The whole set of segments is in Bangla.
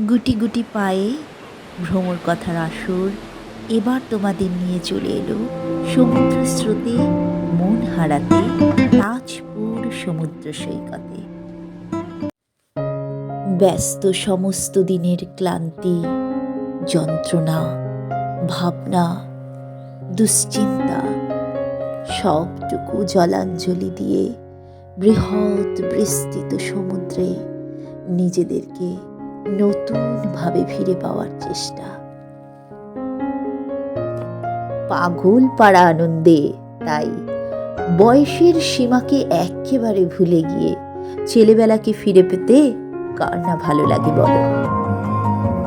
গুটি গুটি পায়ে ভ্রমর কথার আসর, এবার তোমাদের নিয়ে চলে এলো সমুদ্র স্রোতে, মন হারাতে, তাজপুর সমুদ্র সৈকতে। ব্যস্ত সমস্ত দিনের ক্লান্তি, যন্ত্রণা, ভাবনা, দুশ্চিন্তা, সবটুকু জলাঞ্জলি দিয়ে বৃহৎ বিস্তৃত সমুদ্রে নিজেদেরকে নতুনভাবে ফিরে পাওয়ার চেষ্টা। পাগল পাড়া আনন্দে, তাই বয়সের সীমাকে একেবারে ভুলে গিয়ে ছেলেবেলাকে ফিরে পেতে কার না ভালো লাগে বলো?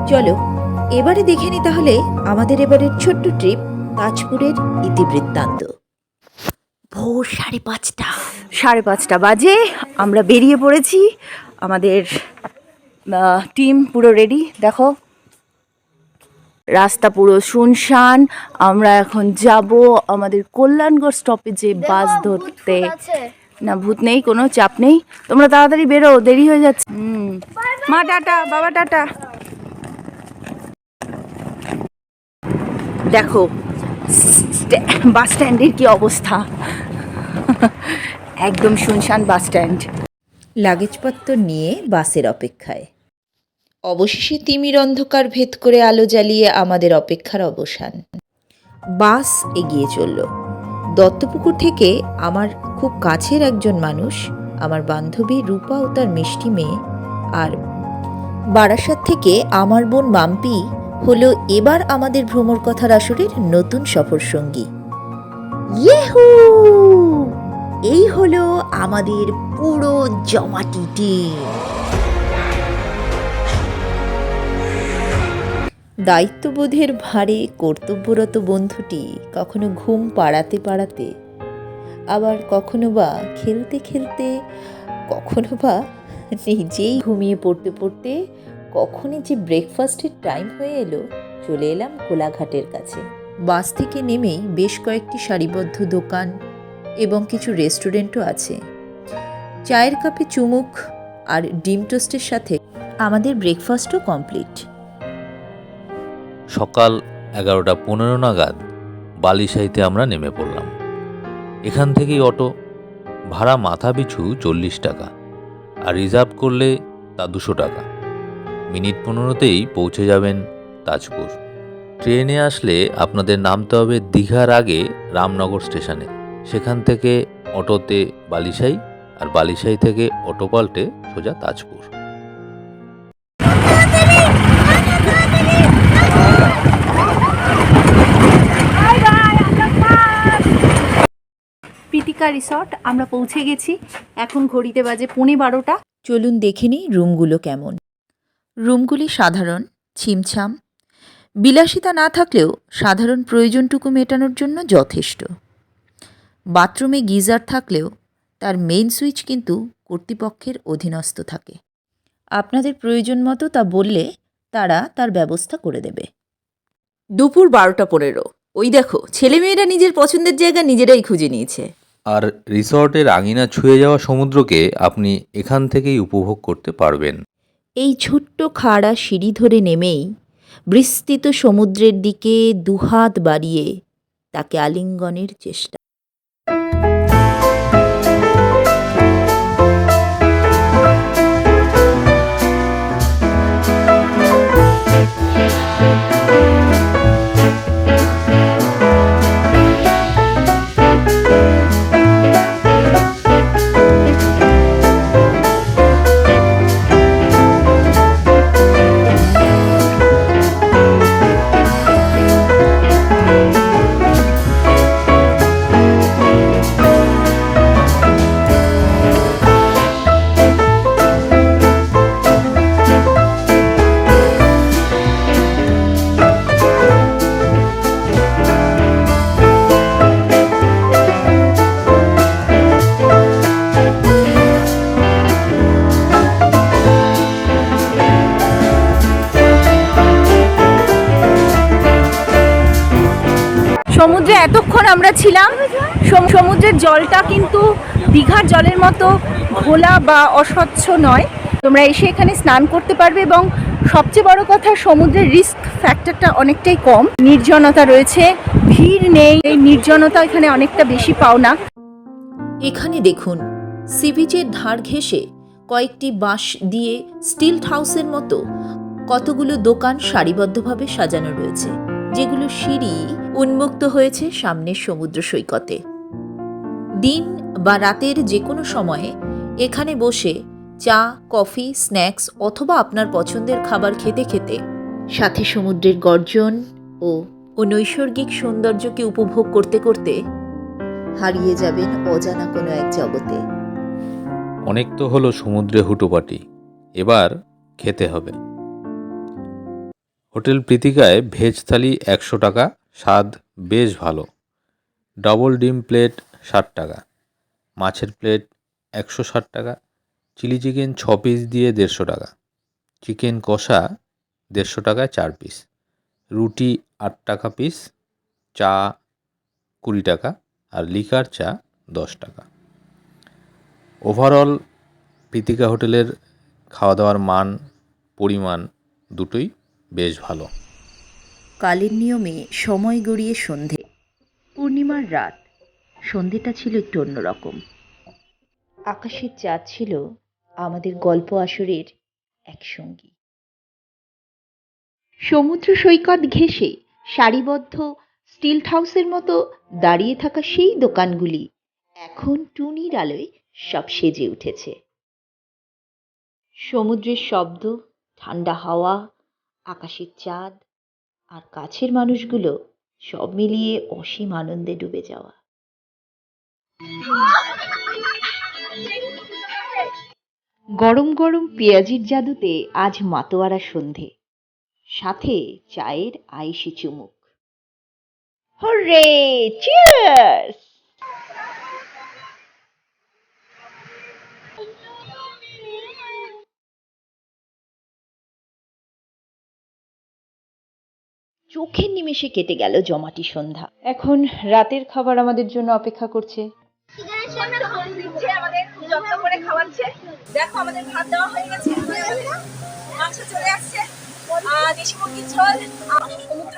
চলো, এবারে দেখে নি তাহলে আমাদের এবারের ছোট্ট ট্রিপ তাজপুরের ইতিবৃত্তান্ত। ভোর সাড়ে পাঁচটা। সাড়ে পাঁচটা বাজে, আমরা বেরিয়ে পড়েছি আমাদের টিম পুরো রেডি দেখো। রাস্তা পুরো শুনশান আমরা এখন যাব আমাদের কল্যাণগড় স্টপেজে বাস ধরতে। না ভূত নেই কোনো চাপ নেই। তোমরা তাড়াতাড়ি বেরো দেরি হয়ে যাচ্ছে। হুম। মা টাটা বাবা টাটা। দেখো বাস স্ট্যান্ডের কি অবস্থা? একদম শুনশান বাস স্ট্যান্ড। লাগেজপত্র নিয়ে বাসের অপেক্ষায়। অবশেষে তিমির অন্ধকার ভেদ করে আলো জ্বালিয়ে আমাদের অপেক্ষার অবসান। বাস এগিয়ে চলল। দত্তপুকুর থেকে আমার খুব কাছের একজন মানুষ, আমার বান্ধবী রূপা ও তার মিষ্টি মেয়ে আর বারাসাত থেকে আমার বোন মাম্পি হলো এবার আমাদের ভ্রমর কথার আসরের নতুন সফর সঙ্গী। ইয়েহু! এই হলো আমাদের পুরো জমাটি টিম। দায়িত্ববোধের ভারে কর্তব্যরত বন্ধুটি কখনো ঘুম পাড়াতে পাড়াতে, আবার কখনো বা খেলতে খেলতে, কখনো বা নিজেই ঘুমিয়ে পড়তে পড়তে, কখনই যে ব্রেকফাস্টের টাইম হয়ে এলো, চলে এলাম কোলাঘাটের কাছে। বাস থেকে নেমেই বেশ কয়েকটি সারিবদ্ধ দোকান এবং কিছু রেস্টুরেন্টও আছে। চায়ের কাপে চুমুক আর ডিম টোস্টের সাথে আমাদের ব্রেকফাস্টও কমপ্লিট সকাল এগারোটা পনেরো নাগাদ বালিশাইতে আমরা নেমে পড়লাম। এখান থেকেই অটো, ভাড়া মাথা পিছু চল্লিশ টাকা আর রিজার্ভ করলে তা দুশো টাকা। মিনিট পনেরোতেই পৌঁছে যাবেন তাজপুর। ট্রেনে আসলে আপনাদের নামতে হবে দীঘার আগে রামনগর স্টেশনে। সেখান থেকে অটোতে বালিশাই আর বালিশাই থেকে অটো পাল্টে সোজা তাজপুর। পিতিকা রিসর্ট, আমরা পৌঁছে গেছি। এখন ঘড়িতে বাজে পৌনে বারোটা। চলুন দেখে নিই রুমগুলো কেমন। রুমগুলি সাধারণ, ছিমছাম। বিলাসিতা না থাকলেও সাধারণ প্রয়োজনটুকু মেটানোর জন্য যথেষ্ট। বাথরুমে গিজার থাকলেও তার মেইন সুইচ কিন্তু কর্তৃপক্ষের অধীনস্থ থাকে। আপনাদের প্রয়োজন মতো তা বললে তারা তার ব্যবস্থা করে দেবে। দুপুর বারোটা পনেরো। ওই দেখো, ছেলেমেয়েরা নিজের পছন্দের জায়গা নিজেরাই খুঁজে নিয়েছে। আর রিসর্টের আঙিনা ছুঁয়ে যাওয়া সমুদ্রকে আপনি এখান থেকেই উপভোগ করতে পারবেন। এই ছোট্ট খাড়া সিঁড়ি ধরে নেমেই বিস্তৃত সমুদ্রের দিকে দুহাত বাড়িয়ে তাকে আলিঙ্গনের চেষ্টা আমরা ছিলাম সমুদ্রের জলটা কিন্তু দীঘার জলের মতো ঘোলা বা অস্বচ্ছ নয়। তোমরা এসে এখানে স্নান করতে পারবে এবং সবচেয়ে বড় কথা, সমুদ্রের রিস্ক ফ্যাক্টরটা অনেকটাই কম। নির্জনতা রয়েছে, ভিড় নেই, এই নির্জনতা এখানে অনেকটা বেশি পাও না এখানে দেখুন সি বিচের ধার ঘেঁষে কয়েকটি বাঁশ দিয়ে স্টিল হাউসের মতো কতগুলো দোকান সারিবদ্ধভাবে সাজানো রয়েছে। যেগুলো সিঁড়ি উন্মুক্ত হয়েছে সামনের সমুদ্র সৈকতে। দিন বা রাতের যে কোনো সময়ে এখানে বসে চা, কফি, স্ন্যাক্স অথবা আপনার পছন্দের খাবার খেতে খেতে, সাথে সমুদ্রের গর্জন ও ও নৈসর্গিক সৌন্দর্যকে উপভোগ করতে করতে হারিয়ে যাবেন অজানা কোনো এক জগতে। অনেক তো হলো সমুদ্রে হুটোপাটি, এবার খেতে হবে। হোটেল প্রীতিকায় ভেজ থালি একশো টাকা, স্বাদ বেশ ভালো। ডবল ডিম প্লেট ষাট টাকা, মাছের প্লেট একশো ষাট টাকা, চিলি চিকেন ছ পিস দিয়ে দেড়শো টাকা, চিকেন কষা দেড়শো টাকায় চার পিস, রুটি আট টাকা পিস, চা কুড়ি টাকা আর লিকার চা দশ টাকা। ওভারঅল প্রীতিকা হোটেলের খাওয়া দাওয়ার মান, পরিমাণ দুটোই বেশ ভালো। কালের নিয়মে সময় গড়িয়ে সন্ধে। পূর্ণিমার রাত। সন্ধেটা ছিল একটু অন্যরকম। আকাশের চাঁদ ছিল আমাদের গল্প আসরের এক সঙ্গী। সমুদ্র সৈকত ঘেঁষে সারিবদ্ধ স্টিল হাউসের মতো দাঁড়িয়ে থাকা সেই দোকানগুলি এখন টুনির আলোয় সব সেজে উঠেছে। সমুদ্রের শব্দ, ঠান্ডা হাওয়া আকাশের চাঁদ আর কাছের মানুষগুলো সব মিলিয়ে অসীম আনন্দে ডুবে যাওয়া। গরম গরম পেঁয়াজির জাদুতে আজ মাতোয়ারা সন্ধে। সাথে চায়ের আইসি চুমুক। হরে চিয়ার্স চোখের নিমেষে কেটে গেল জমাটি সন্ধ্যা। এখন রাতের খাবার আমাদের জন্য অপেক্ষা করছে। সামনে খাওয়ান দিচ্ছে আমাদের খুব যত্ন করে খাওয়াচ্ছে দেখো আমাদের ভাত। দেওয়া হয়ে গেছে মাংস চলে আসছে দেশি মুরগির ঝোল সমুদ্র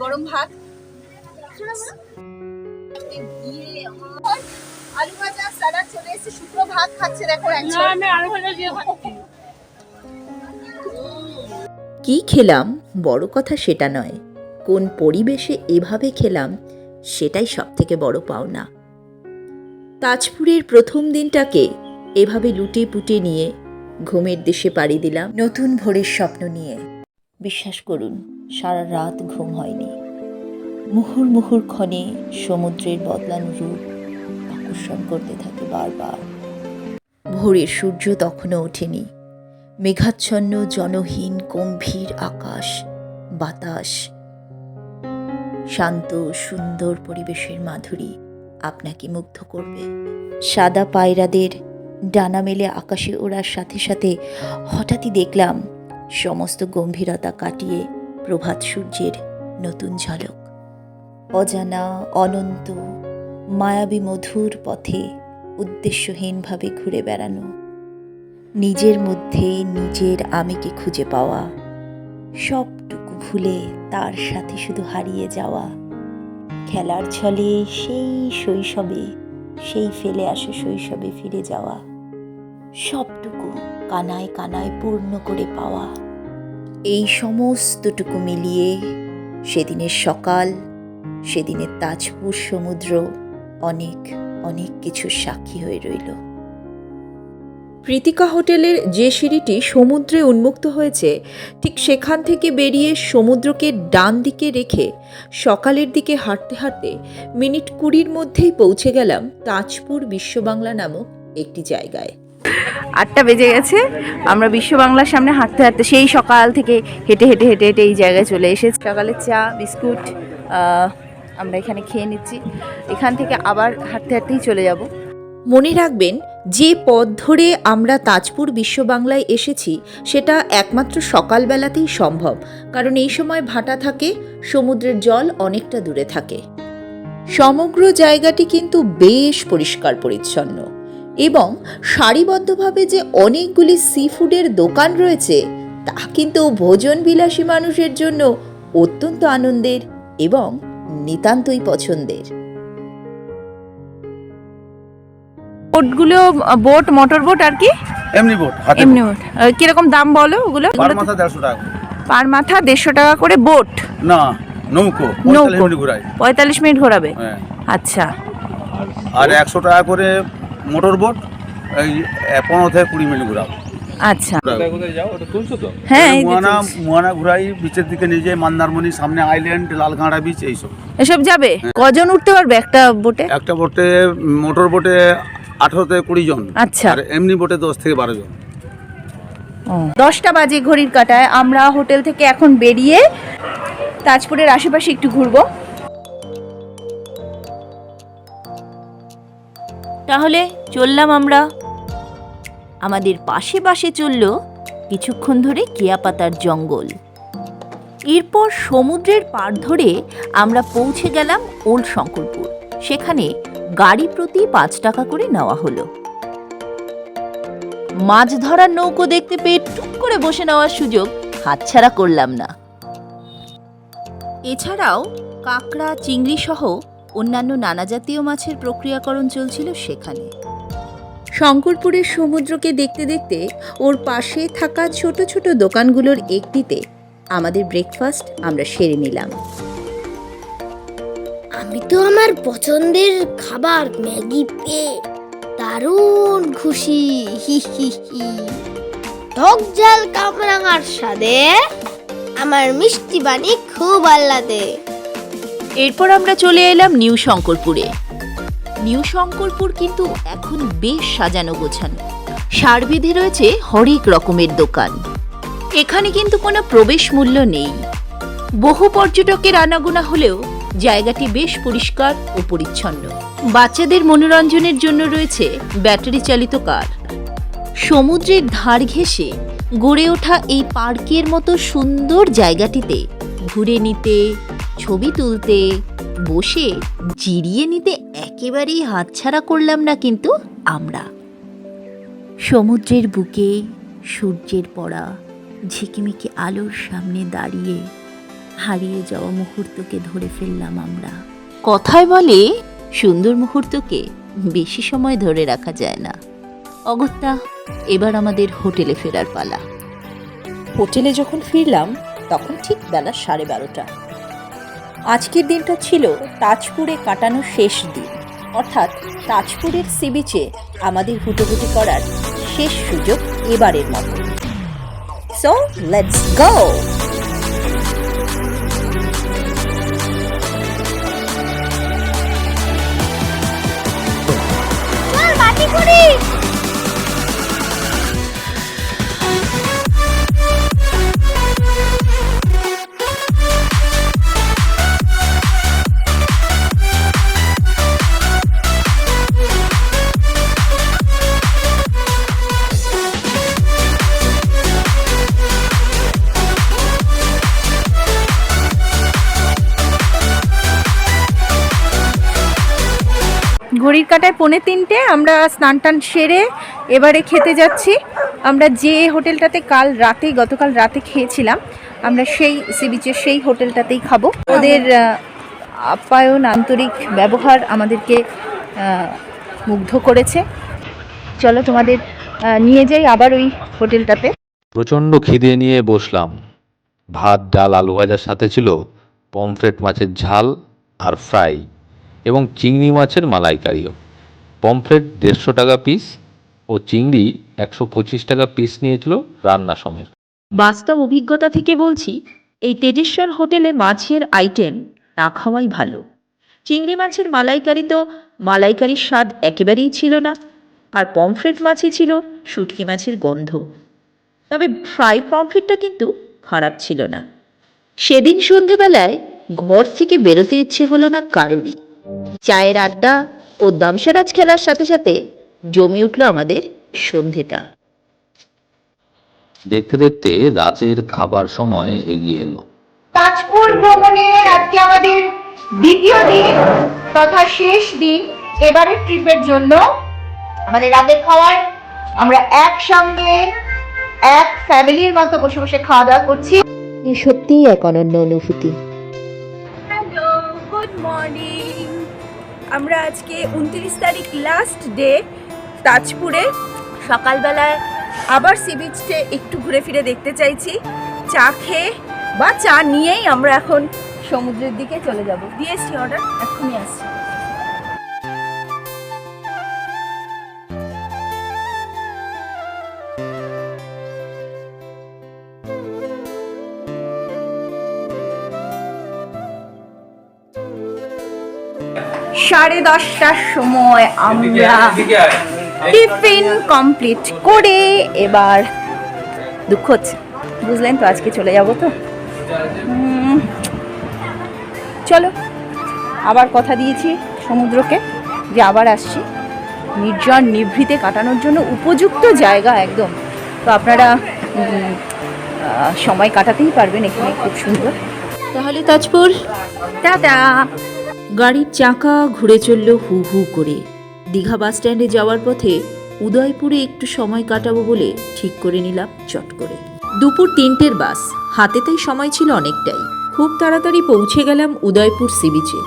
গরম ভাত আলু ভাজা স্যালাড চলে এসেছে শুকনো ভাত খাচ্ছে দেখো একজন কি খেলাম? বড় কথা সেটা নয়। কোন পরিবেশে এভাবে খেলাম, সেটাই সব থেকে বড় পাওনা। তাজপুরের প্রথম দিনটাকে এভাবে লুটে পুটে নিয়ে ঘুমের দেশে পাড়ি দিলাম নতুন ভোরের স্বপ্ন নিয়ে। বিশ্বাস করুন, সারা রাত ঘুম হয়নি। মুহুর মুহুর ক্ষণে সমুদ্রের বদলানো রূপ আকর্ষণ করতে থাকে বারবার। ভোরের সূর্য তখনও ওঠেনি। মেঘাচ্ছন্ন জনহীন গম্ভীর আকাশ, বাতাস। শান্ত, সুন্দর পরিবেশের মাধুরী আপনাকে মুগ্ধ করবে। সাদা পায়রাদের ডানা মেলে আকাশে ওড়ার সাথে সাথে হঠাৎই দেখলাম সমস্ত গম্ভীরতা কাটিয়ে প্রভাত সূর্যের নতুন ঝলক। অজানা, অনন্ত, মায়াবী মধুর পথে উদ্দেশ্যহীনভাবে ঘুরে বেড়ানো নিজের মধ্যে নিজের আমিকে খুঁজে পাওয়া। সবটুকু ভুলে তার সাথে শুধু হারিয়ে যাওয়া। খেলার ছলে সেই শৈশবে, সেই ফেলে আসে শৈশবে ফিরে যাওয়া। সবটুকু কানায় কানায় পূর্ণ করে পাওয়া। এই সমস্তটুকু মিলিয়ে সেদিনের সকাল, সেদিনের তাজপুর সমুদ্র অনেক অনেক কিছুর সাক্ষী হয়ে রইল। প্রীতিকা হোটেলের যে সিঁড়িটি সমুদ্রে উন্মুক্ত হয়েছে, ঠিক সেখান থেকে বেরিয়ে সমুদ্রকে ডান দিকে রেখে সকালের দিকে হাঁটতে হাঁটতে মিনিট কুড়ির মধ্যেই পৌঁছে গেলাম তাজপুর বিশ্ববাংলা নামক একটি জায়গায়। আটটা বেজে গেছে, আমরা বিশ্ব বাংলার সামনে হাঁটতে হাঁটতে সেই সকাল থেকে হেঁটে হেঁটে হেঁটে হেঁটে এই জায়গায় চলে এসেছি। সকালে চা, বিস্কুট আমরা এখানে খেয়ে নিচ্ছি। এখান থেকে আবার হাঁটতে হাঁটতেই চলে যাব। মনে রাখবেন, যে পথ ধরে আমরা তাজপুর বিশ্ববাংলায় এসেছি, সেটা একমাত্র সকালবেলাতেই সম্ভব। কারণ এই সময় ভাটা থাকে, সমুদ্রের জল অনেকটা দূরে থাকে। সমগ্র জায়গাটি কিন্তু বেশ পরিষ্কার পরিচ্ছন্ন। এবং সারিবদ্ধভাবে যে অনেকগুলি সি ফুডের দোকান রয়েছে, তা কিন্তু ভোজন বিলাসী মানুষের জন্য অত্যন্ত আনন্দের এবং নিতান্তই পছন্দের। বোটগুলো বোট মোটর বোট আর কি? এমনি বোট এমনি বোট। কীরকম দাম বলো ওগুলো? পার মাথা দেড়শো টাকা পার মাথা দেড়শো টাকা করে বোট? না নৌকো। নৌকো। পঁয়তাল্লিশ মিনিট মিনিট ঘোরাবে? হ্যাঁ। আচ্ছা। আর একশো টাকা করে মোটর বোট এই এ, পনেরো থেকে কুড়ি মিনিট ঘুরাও। আচ্ছা। হ্যাঁ মুয়ানা। ঘুরাই বিচের দিকে নিয়ে যাই মন্দারমণি সামনে আইল্যান্ড লালখাঁড়া বিচ এইসব। এসব যাবে? কজন উঠতে পারবে একটা বোটে? একটা বোটে মোটর বোটে আঠেরো থেকে কুড়ি জন। আচ্ছা। আর এমনি বোটে দশ থেকে বারো জন। দশটা বাজে ঘড়ির কাটায়। আমরা হোটেল থেকে এখন বেরিয়ে তাজপুরের আশেপাশে একটু ঘুরবো। তাহলে চললাম আমরা। আমাদের পাশে পাশে চলল কিছুক্ষণ ধরে কেয়াপাতার জঙ্গল। এরপর সমুদ্রের পার ধরে আমরা পৌঁছে গেলাম ওল্ড শঙ্করপুর। সেখানে গাড়ি প্রতি পাঁচ টাকা করে নেওয়া হলো। মাছ ধরার নৌকো দেখতে পেয়ে টুক করে বসে নেওয়ার সুযোগ হাতছাড়া করলাম না। এছাড়াও কাঁকড়া, চিংড়ি সহ অন্যান্য নানা জাতীয় মাছের প্রক্রিয়াকরণ চলছিল সেখানে। শঙ্করপুরের সমুদ্রকে দেখতে দেখতে ওর পাশে থাকা ছোট ছোট দোকানগুলোর একটিতে আমাদের ব্রেকফাস্ট আমরা সেরে নিলাম। আমি তো আমার পছন্দের খাবার ম্যাগি পেয়ে দারুণ খুশি। হি হি হি। টক ঝাল কামরাঙার স্বাদে আমার মিষ্টি বাণী খুব আহ্লাদে। এরপর আমরা চলে এলাম নিউ শঙ্করপুরে। নিউ শঙ্করপুর কিন্তু এখন বেশ সাজানো গোছানো। সার বিধে রয়েছে হরেক রকমের দোকান। এখানে কিন্তু কোনো প্রবেশ মূল্য নেই। বহু পর্যটকের আনাগোনা হলেও জায়গাটি বেশ পরিষ্কার ও পরিচ্ছন্ন। বাচ্চাদের মনোরঞ্জনের জন্য রয়েছে ব্যাটারি চালিত কার। সমুদ্রের ধার ঘেঁষে গড়ে ওঠা এই পার্কের মতো সুন্দর জায়গাটিতে ঘুরে নিতে, ছবি তুলতে, বসে, জিরিয়ে নিতে একেবারেই হাতছাড়া করলাম না কিন্তু আমরা। সমুদ্রের বুকে সূর্যের পড়া, ঝিকিমিকি আলোর সামনে দাঁড়িয়ে হারিয়ে যাওয়া মুহূর্তকে ধরে ফেললাম আমরা। কথায় বলে সুন্দর মুহূর্তকে বেশি সময় ধরে রাখা যায় না। অগত্যা এবার আমাদের হোটেলে ফেরার পালা। হোটেলে যখন ফিরলাম তখন ঠিক বেলা সাড়ে বারোটা। আজকের দিনটা ছিল তাজপুরে কাটানো শেষ দিন। অর্থাৎ তাজপুরের সিবিচে আমাদের হুটোহুটি করার শেষ সুযোগ এবারের মতো। সো লেটস গো কাটায় পৌনে তিনটে, আমরা স্নান টান সেরে এবারে খেতে যাচ্ছি। আমরা যে হোটেলটাতে কাল রাতে, গতকাল রাতে খেয়েছিলাম, আমরা সেই সি বিচের সেই হোটেলটাতেই খাব। ওদের আপ্যায়ন, আন্তরিক ব্যবহার আমাদেরকে মুগ্ধ করেছে। চলো তোমাদের নিয়ে যাই আবার ওই হোটেলটাতে। প্রচণ্ড খিদে নিয়ে বসলাম। ভাত, ডাল, আলু ভাজার সাথে ছিল পমফ্রেট মাছের ঝাল আর ফ্রাই এবং চিংড়ি মাছের মালাইকারিও। পমফ্রেট দেড়শো টাকা পিস ও চিংড়ি একশো পঁচিশ টাকা পিস নিয়েছিল রান্না সমেত বাস্তব অভিজ্ঞতা থেকে বলছি, এই তেজেশ্বর হোটেলে মাছের আইটেম না খাওয়াই ভালো। চিংড়ি মাছের মালাইকারি তো মালাইকারির স্বাদ একেবারেই ছিল না, আর পমফ্রেট মাছই ছিল শুটকি মাছের গন্ধ। তবে ফ্রাই পমফ্রেটটা কিন্তু খারাপ ছিল না। সেদিন সন্ধেবেলায় ঘর থেকে বেরোতে ইচ্ছে হলো না কারোরই। চায়ের আড্ডা ও দামসারাজ খেলার সাথে সাথে জমে উঠল আমাদের সন্ধেটা। দেখতে দেখতে রাতের খাবার সময় এগিয়ে এলো। তাজপুর ভ্রমণের আজকে আমাদের দ্বিতীয় দিন তথা শেষ দিন এবারের ট্রিপের জন্য। আমাদের রাতের খাওয়ার আমরা একসঙ্গে এক ফ্যামিলির মতো বসে বসে খাওয়া দাওয়া করছি। সত্যিই এক অনন্য অনুভূতি। হ্যালো গুড মর্নিং আমরা আজকে উনত্রিশ তারিখ লাস্ট ডে তাজপুরে। সকালবেলায় আবার সি বিচটে একটু ঘুরে ফিরে দেখতে চাইছি। চা খেয়ে বা চা নিয়েই আমরা এখন সমুদ্রের দিকে চলে যাব। দিয়েছি অর্ডার এখনই আসছি। সাড়ে দশটার সময় আমরা টিফিন কমপ্লিট করে এবার দুঃখ হচ্ছে। বুঝলেন তো আজকে চলে যাব তো? চলো আবার কথা দিয়েছি সমুদ্রকে যে আবার আসছি। নির্জন নিভৃতে কাটানোর জন্য উপযুক্ত জায়গা একদম। তো আপনারা সময় কাটাতেই পারবেন এখানে খুব সুন্দর। তাহলে তাজপুর। টাটা। গাড়ির চাকা ঘুরে চলল হু হু করে। দীঘা বাস স্ট্যান্ডে যাওয়ার পথে উদয়পুরে একটু সময় কাটাবো বলে ঠিক করে নিলাম চট করে। দুপুর তিনটের বাস। হাতে তাই সময় ছিল অনেকটাই। খুব তাড়াতাড়ি পৌঁছে গেলাম উদয়পুর সি বিচে।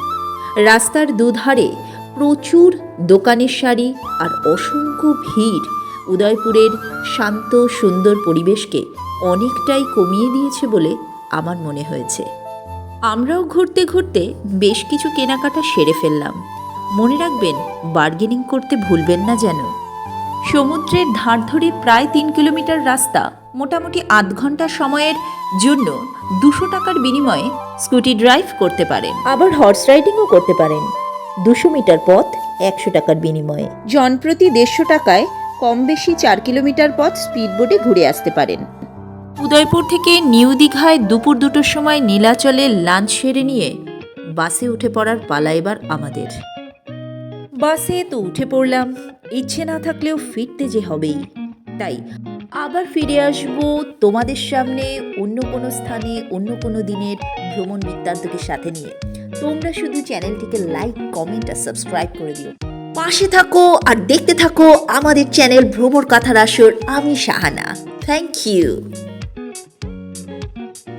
রাস্তার দুধারে প্রচুর দোকানের সারি আর অসংখ্য ভিড় উদয়পুরের শান্ত সুন্দর পরিবেশকে অনেকটাই কমিয়ে দিয়েছে বলে আমার মনে হয়েছে। আমরাও ঘুরতে ঘুরতে বেশ কিছু কেনাকাটা সেরে ফেললাম। মনে রাখবেন বার্গেনিং করতে ভুলবেন না যেন। সমুদ্রের ধার ধরে প্রায় তিন কিলোমিটার রাস্তা মোটামুটি আধ ঘণ্টা সময়ের জন্য দুশো টাকার বিনিময়ে স্কুটি ড্রাইভ করতে পারেন। আবার হর্স রাইডিংও করতে পারেন। দুশো মিটার পথ, একশো টাকার বিনিময়ে। জনপ্রতি দেড়শো টাকায় কম বেশি চার কিলোমিটার পথ স্পিডবোটে ঘুরে আসতে পারেন। উদয়পুর থেকে নিউ দীঘায় দুপুর দুটোর সময় নীলাচলে লাঞ্চ সেরে নিয়ে বাসে উঠে পড়ার পালা এবার আমাদের। বাসে তো উঠে পড়লাম, ইচ্ছে না থাকলেও ফিরতে যে হবেই। তাই আবার ফিরে আসব তোমাদের সামনে অন্য কোনো স্থানে, অন্য কোনো দিনের ভ্রমণ বৃত্তান্তকে সাথে নিয়ে। তোমরা শুধু চ্যানেলটিকে লাইক কমেন্ট আর সাবস্ক্রাইব করে দিও। পাশে থাকো আর দেখতে থাকো আমাদের চ্যানেল ভ্রমণ কথার আসর, আমি সাহানা থ্যাংক ইউ